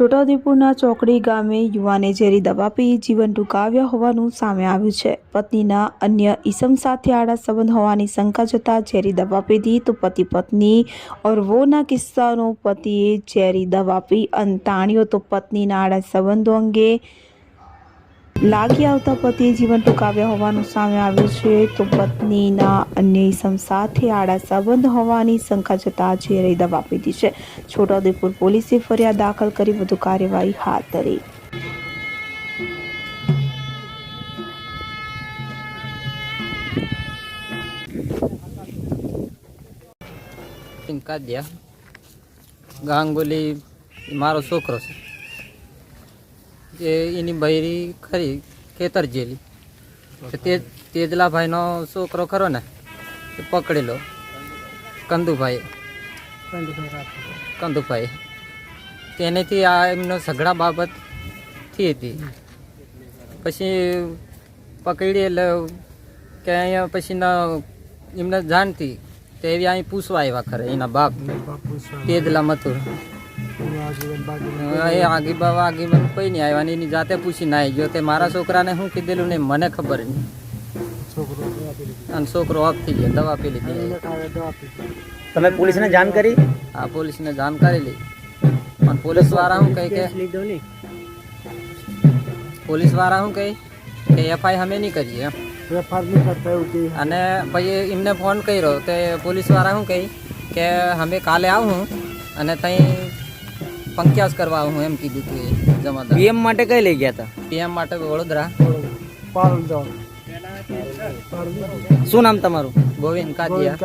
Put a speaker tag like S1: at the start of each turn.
S1: છોટાઉદેપુરના ચોકડી ગામે યુવાને ઝેરી દવા પી જીવન ટૂંકાવ્યા હોવાનું સામે આવ્યું છે. પત્નીના અન્ય ઈસમ સાથે આડા સંબંધ હોવાની શંકા જતા ઝેરી દવા પીધી તો પતિ પત્ની ઓર વોના કિસ્સાનો પતિએ ઝેરી દવા પી અંતાણ્યો તો પત્નીના આડા સંબંધો અંગે લાગી આવતા પતિએ જીવન ટૂંકાવ્યા હોવાનું સામે આવ્યું છે, તો પત્નીના અન્ય ઇસમ સાથે આડા સંબંધ હોવાની શંકા જતા ઝેરી દવા દીધી છે. છોટાઉદેપુર પોલીસે ફરિયાદ દાખલ કરી, વધુ કાર્યવાહી હાથ ધરી.
S2: ગાંગુલી, મારો છોકરો છે. એ એની બૈરી ખરી ખેતર જેલી. તો તેજલાભાઈનો છોકરો ખરો ને એ પકડેલો કંદુભાઈ. કંદુભાઈ. તેનેથી આ એમનો ઝઘડા બાબત થઈ હતી. પછી પકડી એટલે કે અહીંયા પછી એમને જાણતી તે એવી અહીં પૂછવા આવ્યા ખરે એના બાપ. તેજલા મથુર. એ આગી બાબા આગી મને કોઈ નહીં આવ્યા ને એની જાતે પૂછીને આવી ગયો તે મારા છોકરાને શું કીધેલું ને મને ખબર નહીં. અને છોકરો ઓફ થઈ ગયો દવા પી લીધી
S3: તમે પોલીસને જાણ કરી?
S2: આ પોલીસને જાણ કરેલી પણ પોલીસવાળા શું કહે કે પોલીસવાળા શું કહે કે એફઆઈ અમે નહીં કરીએ એમ. અને પછી એમને ફોન કર્યો તે પોલીસવાળા શું કહી કે અમે કાલે આવું અને ત્યાં પંક્યાસ કરવા હું એમ કીધું તું એ જમાદાર.
S3: પીએમ માટે કઈ લઈ ગયા હતા
S2: પીએમ માટે વડોદરા.
S3: શું નામ તમારું?
S2: ગોવિંદ કાતિયા